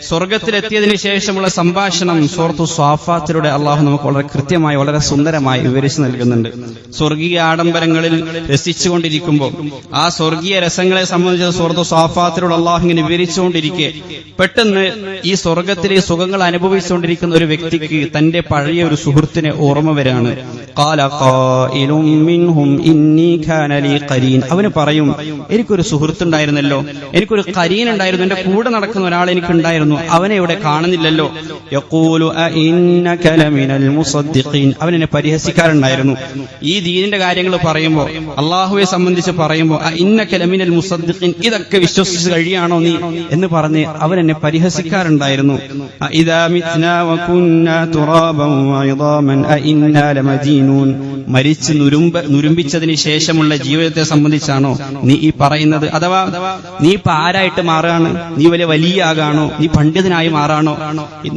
സ്വർഗത്തിലെത്തിയതിനു ശേഷമുള്ള സംഭാഷണം സുഹൃത്തു സ്വാഫാത്തിലൂടെ അള്ളാഹു നമുക്ക് വളരെ കൃത്യമായി വളരെ സുന്ദരമായി വിവരിച്ചു നൽകുന്നുണ്ട്. സ്വർഗീയ ആഡംബരങ്ങളിൽ രസിച്ചുകൊണ്ടിരിക്കുമ്പോൾ ആ സ്വർഗീയ രസങ്ങളെ സംബന്ധിച്ച് സ്വർഗ സ്വാഫാത്തിലൂടെ അള്ളാഹു ഇങ്ങനെ വിവരിച്ചുകൊണ്ടിരിക്കെ പെട്ടെന്ന് ഈ സ്വർഗത്തിലെ സുഖങ്ങൾ അനുഭവിച്ചുകൊണ്ടിരിക്കുന്ന ഒരു വ്യക്തിക്ക് തന്റെ പഴയ ഒരു സുഹൃത്തിനെ ഓർമ്മ വരാണ്. അവന് പറയും എനിക്കൊരു സുഹൃത്തുണ്ടായിരുന്നല്ലോ എനിക്കൊരു കരീൻ ഉണ്ടായിരുന്നു എന്റെ കൂടെ നടക്കുന്ന ഒരാൾ എനിക്കുണ്ടായിരുന്നു അവനെ ഇവിടെ കാണുന്നില്ലല്ലോ. അവനെന്നെ പരിഹസിക്കാറുണ്ടായിരുന്നു. ഈ ദീനിന്റെ കാര്യങ്ങൾ പറയുമ്പോൾ അള്ളാഹുവെ സംബന്ധിച്ച് പറയുമ്പോൾ ഇന്ന കലമിനൽ മുസദ്ദിഖിൻ? ഇതൊക്കെ വിശ്വസിച്ച് കഴിയാണോ നീ? എന്ന് പറഞ്ഞ് അവൻ എന്നെ പരിഹസിക്കാറുണ്ടായിരുന്നു. മരിച്ച് നുരുമ്പ നുരുമ്പിച്ചതിന് ശേഷമുള്ള ജീവിതത്തെ സംബന്ധിച്ചാണോ നീ ഈ പറയുന്നത്? അഥവാ നീ ഇപ്പൊ ആരായിട്ട് മാറുകയാണ്? നീ വലിയ വലിയ ആകാണോ? നീ പണ്ഡിതനായി മാറാണോ?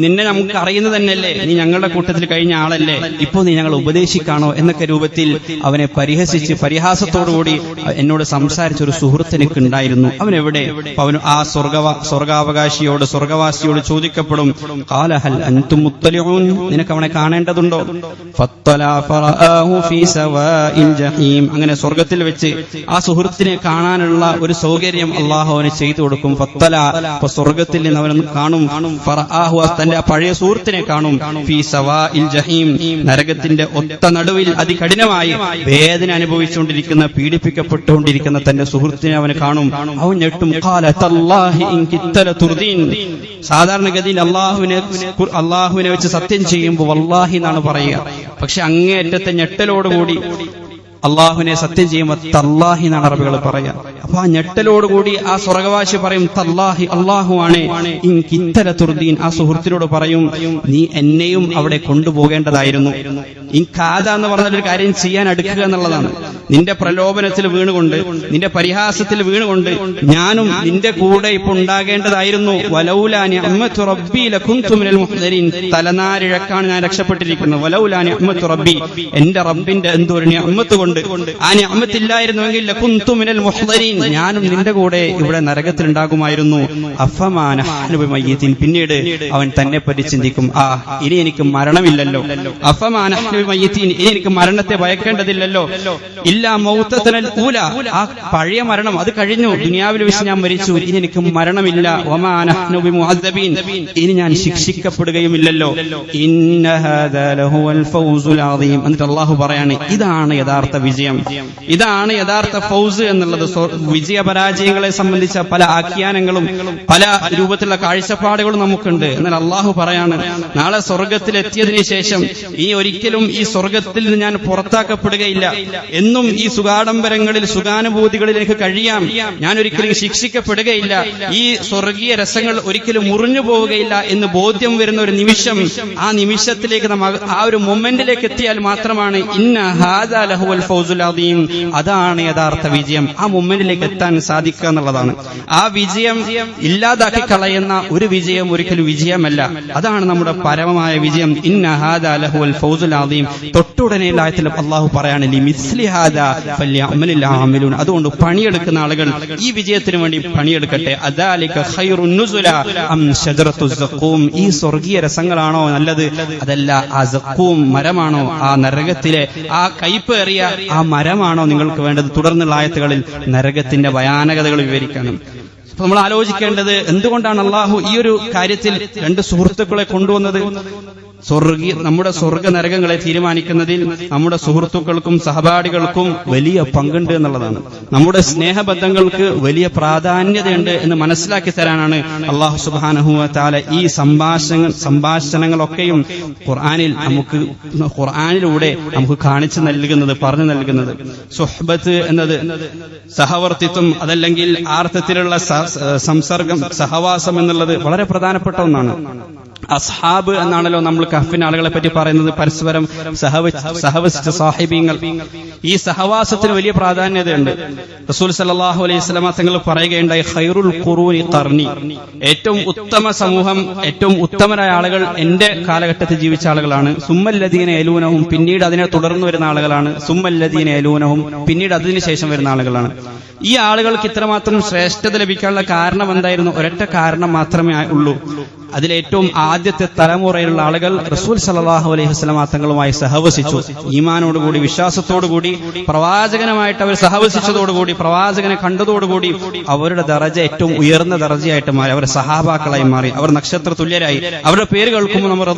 നിന്നെ നമുക്ക് അറിയുന്നത് തന്നെയല്ലേ? നീ ഞങ്ങളുടെ കൂട്ടത്തിൽ കഴിഞ്ഞ ആളല്ലേ? ഇപ്പോ നീ ഞങ്ങൾ ഉപദേശിക്കാണോ? എന്നൊക്കെ രൂപത്തിൽ അവനെ പരിഹസിച്ച് പരിഹാസത്തോടുകൂടി എന്നോട് സംസാരിച്ച ഒരു സുഹൃത്ത് എനിക്ക് ഉണ്ടായിരുന്നു അവൻ എവിടെ അപ്പൊ അവന് ആ സ്വർഗവ സ്വർഗാവകാശിയോട് സ്വർഗവാസിയോട് ചോദിക്കപ്പെടും കാലഹൽ അൻതും നിനക്ക് അവനെ കാണേണ്ടതുണ്ടോ? അങ്ങനെ സ്വർഗത്തിൽ വെച്ച് ആ സുഹൃത്തിനെ കാണാനുള്ള ഒരു സൗകര്യം അള്ളാഹു അവന് ചെയ്തു കൊടുക്കും. ഫത്തല. അപ്പൊ സ്വർഗത്തിൽ നിന്ന് അവനൊന്ന് കാണും. തന്റെ പഴയ സുഹൃത്തിനെ കാണും. ഫീ സവാഇൽ ജഹീം. നരകത്തിന്റെ ഒത്ത നടുവിൽ അതികഠിനമായി വേദന അനുഭവിച്ചുകൊണ്ടിരിക്കുന്ന പീഡിപ്പിക്കപ്പെട്ടുകൊണ്ടിരിക്കുന്ന തന്റെ സുഹൃത്തിനെ അവന് കാണും. അവൻ സാധാരണഗതിയിൽ അള്ളാഹുവിനെ അള്ളാഹുവിനെ വെച്ച് സത്യം ചെയ്യുമ്പോൾ വല്ലാഹി എന്നാണ് പറയുക. പക്ഷെ അങ്ങേയറ്റത്തെ ഞെട്ടലോടുകൂടി അള്ളാഹുവിനെ സത്യം ചെയ്യുമ്പോൾ തല്ലാഹി എന്നാണ് അറബികൾ പറയാ. അപ്പൊ ആ ഞെട്ടലോടുകൂടി ആ സ്വർഗവാശി പറയും തല്ലാഹി അള്ളാഹു ആണ് ഇത്തര തുർദീൻ ആ സുഹൃത്തിനോട് പറയും നീ എന്നെയും അവിടെ കൊണ്ടുപോകേണ്ടതായിരുന്നു. ഇൻ കാത എന്ന് പറഞ്ഞൊരു കാര്യം ചെയ്യാൻ അടുക്കുക എന്നുള്ളതാണ്. നിന്റെ പ്രലോഭനത്തിൽ വീണുകൊണ്ട് നിന്റെ പരിഹാസത്തിൽ വീണുകൊണ്ട് ഞാനും നിന്റെ കൂടെ ഇപ്പൊ ഉണ്ടാകേണ്ടതായിരുന്നു. വലൗലാനി അമ്മത്തു റബ്ബി ലകുന്തു മിനൽ മുഹ്ദരീൻ തലനാരിഴക്കാണ് ഞാൻ രക്ഷപ്പെട്ടിരിക്കുന്നത്. വലൗലാനി അമ്മത്തു റബ്ബി. എന്റെ റബ്ബിന്റെ എന്തോ ഒരു അമ്മത്ത് കൊണ്ട് ആ ഞാമത്തില്ലായിരുന്നുവെങ്കിൽ ലകുന്തു മുഹദരീൻ ഞാനും നിന്റെ കൂടെ ഇവിടെ നരകത്തിൽ ഉണ്ടാകുമായിരുന്നു അഫമാന മയ്യത്തിൻ പിന്നീട് അവൻ തന്നെ പറ്റി ചിന്തിക്കും. ആ ഇനി എനിക്ക് മരണമില്ലല്ലോ. അഫമാന മയ്യത്തിൻ ഇനി എനിക്ക് മരണത്തെ ഭയക്കേണ്ടതില്ലല്ലോ. ഇല്ല മൗത്തനൽ ഊല. ആ പഴയ മരണം അത് കഴിഞ്ഞു. ദുനിയാവിൽ വെച്ച് ഞാൻ മരിച്ചു. ഇനി എനിക്ക് മരണമില്ല. മുഅദ്ദബീൻ ഇനി ഞാൻ ശിക്ഷിക്കപ്പെടുകയുമില്ലല്ലോ. എന്നിട്ട് അള്ളാഹു പറയാണ് ഇതാണ് യഥാർത്ഥ വിജയം. ഇതാണ് യഥാർത്ഥ ഫൗസ് എന്നുള്ളത്. വിജയപരാജയങ്ങളെ സംബന്ധിച്ച പല ആഖ്യാനങ്ങളും പല രൂപത്തിലുള്ള കാഴ്ചപ്പാടുകളും നമുക്കുണ്ട്. എന്നാൽ അള്ളാഹു പറയാണ് നാളെ സ്വർഗത്തിലെത്തിയതിന് ശേഷം ഈ ഒരിക്കലും ഈ സ്വർഗത്തിൽ നിന്ന് ഞാൻ പുറത്താക്കപ്പെടുകയില്ല. എന്നും ഈ സുഖാഡംബരങ്ങളിൽ സുഖാനുഭൂതികളിൽ എനിക്ക് കഴിയാം. ഞാൻ ഒരിക്കലും ശിക്ഷിക്കപ്പെടുകയില്ല. ഈ സ്വർഗീയ രസങ്ങൾ ഒരിക്കലും മുറിഞ്ഞു പോവുകയില്ല എന്ന് ബോധ്യം വരുന്ന ഒരു നിമിഷം ആ നിമിഷത്തിലേക്ക് നമ്മ ആ ഒരു മൊമെന്റിലേക്ക് എത്തിയാൽ മാത്രമാണ് ഇന്ന ഹാദാ ലഹുവൽ ഫൗസുൽ അതാണ് യഥാർത്ഥ വിജയം. ആ മുമ്മിനിലേക്ക് എത്താൻ സാധിക്കുക എന്നുള്ളതാണ്. ആ വിജയം ഇല്ലാതാക്കി കളയുന്ന ഒരു വിജയം ഒരിക്കലും വിജയമല്ല. അതാണ് നമ്മുടെ പരമമായ വിജയം. ഇന്ന ഹാദാ ലഹുവൽ ഫൗസുൽ അദീം തൊട്ടുടനെ ആയത്തിൽ അള്ളാഹു പറയാണ് അതുകൊണ്ട് പണിയെടുക്കുന്ന ആളുകൾ ഈ വിജയത്തിന് വേണ്ടി പണിയെടുക്കട്ടെ. ഈ സ്വർഗീയ രസങ്ങളാണോ നല്ലത്? അതല്ല ആ സക്കൂം മരമാണോ? ആ നരകത്തിലെ ആ കയ്പേറിയ ആ മരമാണോ നിങ്ങൾക്ക് വേണ്ടത്? തുടർന്നുള്ള ആയത്തുകളിൽ നരകത്തിന്റെ ഭയാനകതകൾ വിവരിക്കണം. അപ്പൊ നമ്മൾ ആലോചിക്കേണ്ടത് എന്തുകൊണ്ടാണ് അള്ളാഹു ഈ ഒരു കാര്യത്തിൽ രണ്ട് സുഹൃത്തുക്കളെ കൊണ്ടുവന്നത്? സ്വർഗീയ നമ്മുടെ സ്വർഗ നരകങ്ങളെ തീരുമാനിക്കുന്നതിൽ നമ്മുടെ സുഹൃത്തുക്കൾക്കും സഹപാഠികൾക്കും വലിയ പങ്കുണ്ട് എന്നുള്ളതാണ്. നമ്മുടെ സ്നേഹബന്ധങ്ങൾക്ക് വലിയ പ്രാധാന്യതയുണ്ട് എന്ന് മനസ്സിലാക്കി തരാനാണ് അള്ളാഹു സുബാനഹുവ താല ഈ സംഭാഷണ സംഭാഷണങ്ങളൊക്കെയും ഖുർആാനിൽ നമുക്ക് ഖുർആാനിലൂടെ നമുക്ക് കാണിച്ചു നൽകുന്നത് പറഞ്ഞു നൽകുന്നത്. സുഹബത്ത് എന്നത് സഹവർത്തിത്വം അതല്ലെങ്കിൽ ആർത്ഥത്തിലുള്ള സംസർഗം സഹവാസം എന്നുള്ളത് വളരെ പ്രധാനപ്പെട്ട ഒന്നാണ്. അസ്ഹാബ് എന്നാണല്ലോ നമ്മൾ കഹഫിന് ആളുകളെ പറ്റി പറയുന്നത്. പരസ്പരം സഹവ സഹവസിച്ച സാഹിബീങ്ങൾ. ഈ സഹവാസത്തിന് വലിയ പ്രാധാന്യതയുണ്ട്. റസൂൽ സല്ലല്ലാഹു അലൈഹി സ്വലമ തങ്ങൾ പറയുകയുണ്ടായി ഖൈറുൽ ഖുറൂനി ഖർനി ഏറ്റവും ഉത്തമ സമൂഹം ഏറ്റവും ഉത്തമരായ ആളുകൾ എന്റെ കാലഘട്ടത്തിൽ ജീവിച്ച ആളുകളാണ്. സുമ്മല്ലദീന ഏലൂനവും പിന്നീട് അതിനെ തുടർന്ന് വരുന്ന ആളുകളാണ്. സുമ്മല്ലദീന ഏലൂനവും പിന്നീട് അതിനുശേഷം വരുന്ന ആളുകളാണ്. ഈ ആളുകൾക്ക് ഇത്രമാത്രം ശ്രേഷ്ഠത ലഭിക്കാനുള്ള കാരണം എന്തായിരുന്നു? ഒരൊറ്റ കാരണം മാത്രമേ ഉള്ളൂ. അതിലേറ്റവും ആദ്യത്തെ തലമുറയിലുള്ള ആളുകൾ റസൂൽ സലാഹു അലൈഹി വസല്ലമ തങ്ങളുമായി സഹവസിച്ചു. ഈമാനോടുകൂടി വിശ്വാസത്തോടുകൂടി പ്രവാചകനുമായിട്ട് അവർ സഹവസിച്ചതോടുകൂടി പ്രവാചകനെ കണ്ടതോടുകൂടി അവരുടെ ദറജ ഏറ്റവും ഉയർന്ന ദറജയായിട്ട് മാറി. അവർ സഹാബാക്കളായി മാറി. അവർ നക്ഷത്ര തുല്യരായി. അവരുടെ പേര് കേൾക്കുമ്പോൾ നമ്മൾ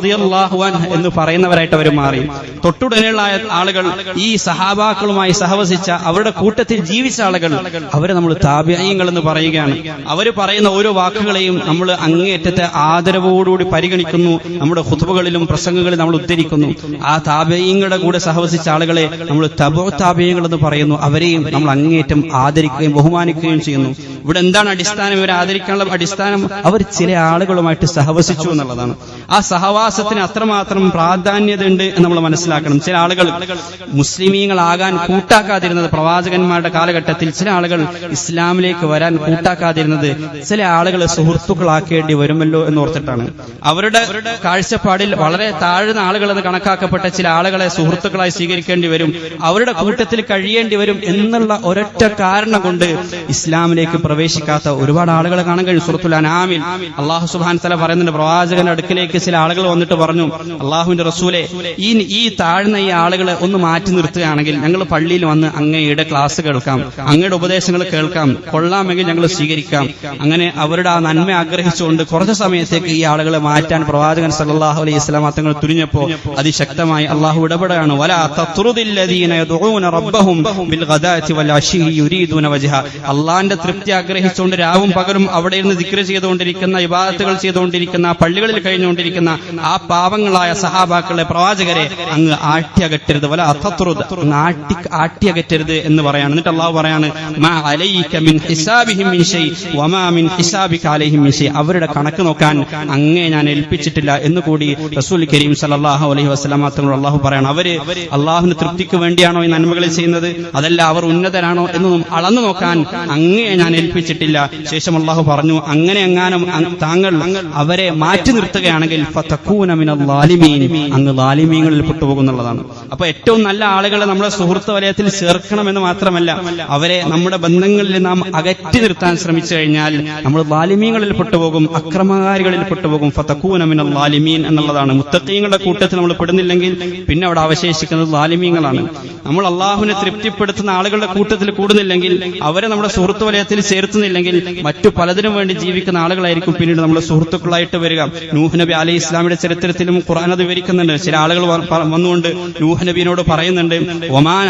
അൻഹു എന്ന് പറയുന്നവരായിട്ട് അവർ മാറി. തൊട്ടുടനെയുള്ള ആളുകൾ ഈ സഹാബാക്കളുമായി സഹവസിച്ച അവരുടെ കൂട്ടത്തിൽ ജീവിച്ച ആളുകൾ അവരെ നമ്മൾ താപ്യായങ്ങൾ എന്ന് പറയുകയാണ്. അവർ പറയുന്ന ഓരോ വാക്കുകളെയും നമ്മൾ അങ്ങേയറ്റത്തെ ആദരവോടുകൂടി പരിഗണിക്കുന്നു. നമ്മുടെ ഹുതുബുകളിലും പ്രസംഗങ്ങളിലും നമ്മൾ ഉദ്ധരിക്കുന്നു. ആ താപയങ്ങളുടെ കൂടെ സഹവസിച്ച ആളുകളെ നമ്മൾ തപോ താപയങ്ങൾ എന്ന് പറയുന്നു. അവരെയും നമ്മൾ അങ്ങേയറ്റം ആദരിക്കുകയും ബഹുമാനിക്കുകയും ചെയ്യുന്നു. ഇവിടെ എന്താണ് അടിസ്ഥാനം? ഇവരെ ആദരിക്കാനുള്ള അടിസ്ഥാനം? അവർ ചില ആളുകളുമായിട്ട് സഹവസിച്ചു എന്നുള്ളതാണ്. ആ സഹവാസത്തിന് അത്രമാത്രം പ്രാധാന്യത ഉണ്ട് എന്ന് നമ്മൾ മനസ്സിലാക്കണം. ചില ആളുകൾ മുസ്ലിമീങ്ങളാകാൻ കൂട്ടാക്കാതിരുന്നത് പ്രവാചകന്മാരുടെ കാലഘട്ടത്തിൽ ചില ആളുകൾ ഇസ്ലാമിലേക്ക് വരാൻ കൂട്ടാക്കാതിരുന്നത് ചില ആളുകളെ സുഹൃത്തുക്കളാക്കേണ്ടി വരുമല്ലോ എന്ന് ഓർത്തിട്ടാണ്. അവരുടെ കാഴ്ചപ്പാടിൽ വളരെ താഴ്ന്ന ആളുകൾ എന്ന് കണക്കാക്കപ്പെട്ട ചില ആളുകളെ സുഹൃത്തുക്കളായി സ്വീകരിക്കേണ്ടി വരും. അവരുടെ കൂട്ടത്തിൽ കഴിയേണ്ടി വരും എന്നുള്ള ഒരൊറ്റ കാരണം കൊണ്ട് ഇസ്ലാമിലേക്ക് പ്രവേശിക്കാത്ത ഒരുപാട് ആളുകളെ കാണാൻ കഴിയും. സുഹൃത്തുൽ അനാമിൽ അള്ളാഹു സുബാൻ തല പറയുന്നുണ്ട് പ്രവാചകന്റെ അടുക്കിലേക്ക് ചില ആളുകൾ വന്നിട്ട് പറഞ്ഞു അള്ളാഹുവിന്റെ റസൂലെ ഈ ഈ താഴ്ന്ന ഈ ആളുകളെ ഒന്ന് മാറ്റി നിർത്തുകയാണെങ്കിൽ ഞങ്ങൾ പള്ളിയിൽ വന്ന് അങ്ങയുടെ ക്ലാസ് കേൾക്കാം അങ്ങയുടെ ഉപദേശങ്ങൾ കേൾക്കാം. കൊള്ളാമെങ്കിൽ ഞങ്ങൾ സ്വീകരിക്കാം. അങ്ങനെ അവരുടെ ആ നന്മ ആഗ്രഹിച്ചുകൊണ്ട് കുറച്ച് സമയത്തേക്ക് ഈ ആളുകളെ മാറ്റാൻ പ്രവാചകൻ സല്ലാഹു അലൈഹി ഇസ്ലാം തങ്ങൾ തുരിഞ്ഞപ്പോ അതിശക്തമായി അള്ളാഹു ഇടപെടുകയാണ്. അള്ളാന്റെ തൃപ്തി ആഗ്രഹിച്ചുകൊണ്ട് രാവും പകലും അവിടെ ഇരുന്ന് ദിക്ര ചെയ്തുകൊണ്ടിരിക്കുന്ന വിവാദത്തുകൾ ചെയ്തുകൊണ്ടിരിക്കുന്ന പള്ളികളിൽ കഴിഞ്ഞുകൊണ്ടിരിക്കുന്ന ആ പാവങ്ങളായ സഹാബാക്കളെ പ്രവാചകരെ അങ്ങ് ആട്ടിയകറ്റരുത്. വല അത്തത്രുദ് അങ്ങ് ആട്ടി ആട്ടിയകറ്റരുത് എന്ന് പറയാണ്. എന്നിട്ട് അള്ളാഹു പറയാണ് അവരുടെ കണക്ക് നോക്കാൻ അങ്ങേ ഞാൻ ഏൽപ്പിച്ചിട്ടില്ല എന്ന് കൂടി റസൂൽ കരീം സല്ലല്ലാഹു അലൈഹി വസല്ലമ തങ്ങൾ അള്ളാഹു പറയാണ്. അവർ അള്ളാഹുവിന് തൃപ്തിക്ക് വേണ്ടിയാണോ ഈ നന്മകൾ ചെയ്യുന്നത്? അതല്ല അവർ ഉന്നതരാണോ എന്നൊന്നും അളന്നു നോക്കാൻ അങ്ങേ ഞാൻ ഏൽപ്പിച്ചിട്ടില്ല. ശേഷം അള്ളാഹു പറഞ്ഞു അങ്ങനെ എങ്ങാനും താങ്കൾ അവരെ മാറ്റി നിർത്തുകയാണെങ്കിൽ അങ്ങ് ലാലിമീങ്ങളിൽ പെട്ടുപോകുന്നുള്ളതാണ് അപ്പൊ ഏറ്റവും നല്ല ആളുകളെ നമ്മുടെ സുഹൃത്ത് വലയത്തിൽ ചേർക്കണമെന്ന് മാത്രമല്ല അവരെ നമ്മുടെ ബന്ധങ്ങളിൽ നാം അകറ്റി നിർത്താൻ ശ്രമിച്ചു കഴിഞ്ഞാൽ നമ്മൾ ലാലിമീങ്ങളിൽ പെട്ടുപോകും അക്രമകാരികളിൽ പെട്ടുപോകും. ഫതക്കൂനമിന ലാലിമീൻ എന്നുള്ളതാണ്. മുത്തക്കീങ്ങളുടെ കൂട്ടത്തിൽ നമ്മൾ പെടുന്നില്ലെങ്കിൽ പിന്നെ അവിടെ അവശേഷിക്കുന്നത് ലാലിമീങ്ങളാണ് നമ്മൾ അള്ളാഹുവിനെ തൃപ്തിപ്പെടുത്തുന്ന ആളുകളുടെ കൂട്ടത്തിൽ കൂടുന്നില്ലെങ്കിൽ അവരെ നമ്മുടെ സുഹൃത്ത് വലയത്തിൽ ചേർത്തുന്നില്ലെങ്കിൽ മറ്റു പലതിനും വേണ്ടി ജീവിക്കുന്ന ആളുകളായിരിക്കും പിന്നീട് നമ്മുടെ സുഹൃത്തുക്കളായിട്ട് വരിക. നൂഹ് നബി അലൈഹി ഇസ്ലാമിയുടെ ചരിത്രത്തിലും ഖുർആൻ അത് വിവരിക്കുന്നുണ്ട്. ചില ആളുകൾ വന്നുകൊണ്ട് നൂഹ് നബിനോട് പറയുന്നുണ്ട് ഒമാൻ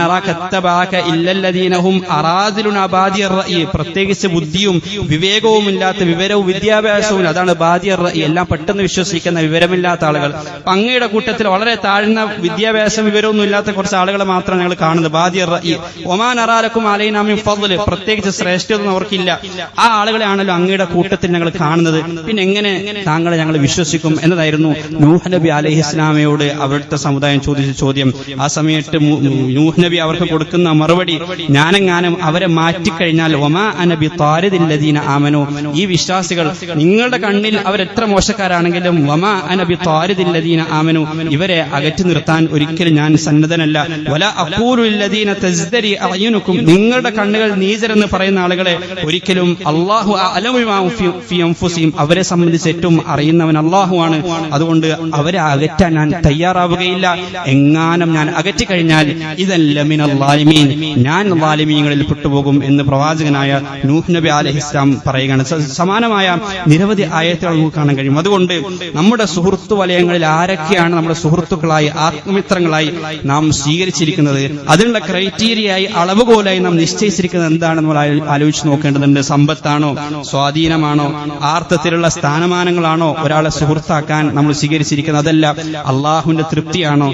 പ്രത്യേകിച്ച് ബുദ്ധിയും വിവേകവും ഇല്ലാത്ത വിവരവും വിദ്യാഭ്യാസവും അതാണ് ബാദിയർ എല്ലാം പെട്ടെന്ന് വിശ്വസിക്കുന്ന വിവരമില്ലാത്ത ആളുകൾ. അങ്ങയുടെ കൂട്ടത്തിൽ വളരെ താഴ്ന്ന വിദ്യാഭ്യാസം വിവരമൊന്നും ഇല്ലാത്ത കുറച്ച് ആളുകളെ മാത്രമാണ് ഞങ്ങൾ കാണുന്നത് ബാദിയർ ഒമാൻ അറാലക്കും അലൈനാമിയും ഫضل പ്രത്യേകിച്ച് ശ്രേഷ്ഠതൊന്നും അവർക്കില്ല. ആ ആളുകളെയാണല്ലോ അങ്ങയുടെ കൂട്ടത്തിൽ ഞങ്ങൾ കാണുന്നത്. പിന്നെ എങ്ങനെ താങ്കളെ ഞങ്ങൾ വിശ്വസിക്കും എന്നതായിരുന്നു നൂഹ് നബി അലൈഹി ഇസ്ലാമയോട് അവിടുത്തെ സമുദായം ചോദിച്ച ചോദ്യം. ആ സമയത്ത് നൂഹ് നബി അവർക്ക് കൊടുക്കുന്ന മറുപടി ഞാനെങ്ങാനും അവരെ മാറ്റിക്കഴിഞ്ഞാൽ ഒമാ അനബി താരിദില്ലദീന ആമനോ. ഈ വിശ്വാസികൾ നിങ്ങളുടെ കണ്ണിൽ അവരെത്ര മോശക്കാരാണെങ്കിലും വമാ അനബി താരിദില്ലദീന ആമനു. ഇവരെ അകറ്റി നിർത്താൻ ഒരിക്കലും ഞാൻ സന്നദ്ധനല്ല. വല അക്കൂലുല്ലദീന തസ്ദരി അയ്യനുക്കും നിങ്ങളുടെ കണ്ണുകൾ നീചരെന്ന് പറയുന്ന ആളുകളെ ഒരിക്കലും അള്ളാഹു അലമുഫുസീം അവരെ സംബന്ധിച്ച് ഏറ്റവും അറിയുന്നവൻ അള്ളാഹു ആണ്. അതുകൊണ്ട് അവരെ അകറ്റാൻ ഞാൻ തയ്യാറാവുകയില്ല. എങ്ങാനും ഞാൻ അകറ്റിക്കഴിഞ്ഞാൽ ലാലിമീൻ ഞാൻ വാലിമീങ്ങളിൽ പെട്ടുപോകും എന്ന് പ്രവാചകനായ നൂഹ് നബി അലൈഹി ഇസ്ലാം പറയുകയാണ് സമാനമായ നിരവധി ആയത്തുകൾ നമുക്ക് കാണാൻ കഴിയും. അതുകൊണ്ട് നമ്മുടെ സുഹൃത്തു വലയങ്ങളിൽ ആരൊക്കെയാണ് നമ്മുടെ സുഹൃത്തുക്കളായി ആത്മമിത്രങ്ങളായി നാം സ്വീകരിച്ചിരിക്കുന്നത്? അതിനുള്ള ക്രൈറ്റീരിയയായി അളവുകോലായി നാം നിശ്ചയിച്ചിരിക്കുന്നത് എന്താണെന്ന് നമ്മൾ ആലോചിച്ച് നോക്കേണ്ടതുണ്ട്? സമ്പത്താണോ? സ്വാധീനമാണോ? ആർത്ഥത്തിലുള്ള സ്ഥാനമാനങ്ങളാണോ ഒരാളെ സുഹൃത്താക്കാൻ നമ്മൾ സ്വീകരിച്ചിരിക്കുന്നത്? അതല്ല അള്ളാഹുവിന്റെ തൃപ്തിയാണോ?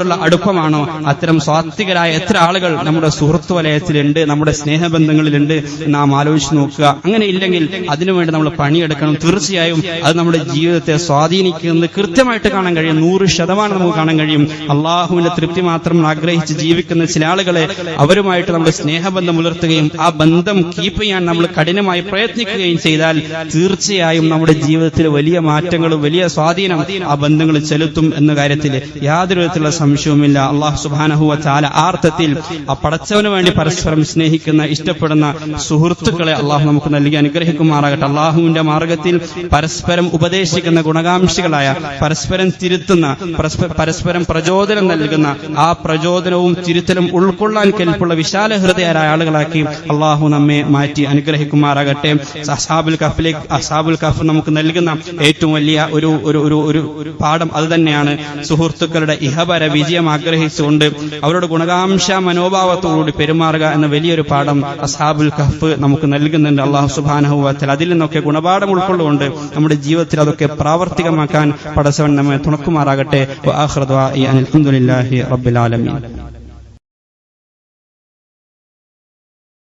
പടച്ചവനോടുള്ള അടുപ്പമാണോ? അത്തരം സ്വാത്വികരായ എത്ര ആളുകൾ നമ്മുടെ സുഹൃത്തു വലയത്തിലുണ്ട് നമ്മുടെ സ്നേഹബന്ധങ്ങളിലുണ്ട്? നാം ആലോചിച്ച് നോക്കുക. അങ്ങനെ ഇല്ലെങ്കിൽ അതിനുവേണ്ടി നമ്മൾ പണിയെടുക്കണം. തീർച്ചയായും അത് നമ്മുടെ ജീവിതത്തെ സ്വാധീനിക്കുന്നത് കൃത്യമായിട്ട് കാണാൻ കഴിയും. നൂറ് ശതമാനം നമുക്ക് കാണാൻ കഴിയും. അള്ളാഹുവിന്റെ തൃപ്തി മാത്രം ആഗ്രഹിച്ച് ജീവിക്കുന്ന ചില ആളുകളെ അവരുമായിട്ട് നമ്മൾ സ്നേഹബന്ധം പുലർത്തുകയും ആ ബന്ധം കീപ്പ് ചെയ്യാൻ നമ്മൾ കഠിനമായി പ്രയത്നിക്കുകയും ചെയ്താൽ തീർച്ചയായും നമ്മുടെ ജീവിതത്തിൽ വലിയ മാറ്റങ്ങളും വലിയ സ്വാധീനം ആ ബന്ധങ്ങൾ ചെലുത്തും എന്ന കാര്യത്തിൽ യാതൊരു വിധത്തിലുള്ള സംശയവുമില്ല. അള്ളാഹു സുബാനഹുവ ചാല ആർത്ഥത്തിൽ ആ പടച്ചവന് വേണ്ടി പരസ്പരം സ്നേഹിക്കുന്ന ഇഷ്ടപ്പെടുന്ന സുഹൃത്തുക്കളെ അള്ളാഹു നമുക്ക് നൽകി അനുഗ്രഹിക്കുമാറാകട്ടെ. അള്ളാഹുവിന്റെ മാർഗത്തിൽ പരസ്പരം ഉപദേശിക്കുന്ന ഗുണകാംക്ഷികളായ പരസ്പരം തിരുത്തുന്ന പരസ്പരം പ്രചോദനം നൽകുന്ന ആ പ്രചോദനവും തിരുത്തലും ഉൾക്കൊള്ളാൻ കെൽപ്പുള്ള വിശാല ഹൃദയരായ ആളുകളാക്കി അള്ളാഹു നമ്മെ മാറ്റി അനുഗ്രഹിക്കുമാറാകട്ടെ. അസാബുൽ കഫിലേക്ക് അസാബുൽ കഫ് നമുക്ക് നൽകുന്ന ഏറ്റവും വലിയ ഒരു ഒരു ഒരു പാഠം അത് തന്നെയാണ്. സുഹൃത്തുക്കളുടെ ഇഹപര വിജയം ആഗ്രഹിച്ചുകൊണ്ട് അവരോട് ഗുണകാംക്ഷ മനോഭാവത്തോടുകൂടി പെരുമാറുക എന്ന വലിയൊരു പാഠം അസാബുൽ കഹ്ഫ് നമുക്ക് നൽകുന്നുണ്ട്. അള്ളാഹു സുബാനഹുവത്തിൽ അതിൽ നിന്നൊക്കെ ഗുണപാഠം ഉൾക്കൊള്ളുകൊണ്ട് നമ്മുടെ ജീവിതത്തിൽ അതൊക്കെ പ്രാവർത്തികമാക്കാൻ പടസവൻ നമ്മെ തുണക്കുമാറാകട്ടെ. വ ആഖിറു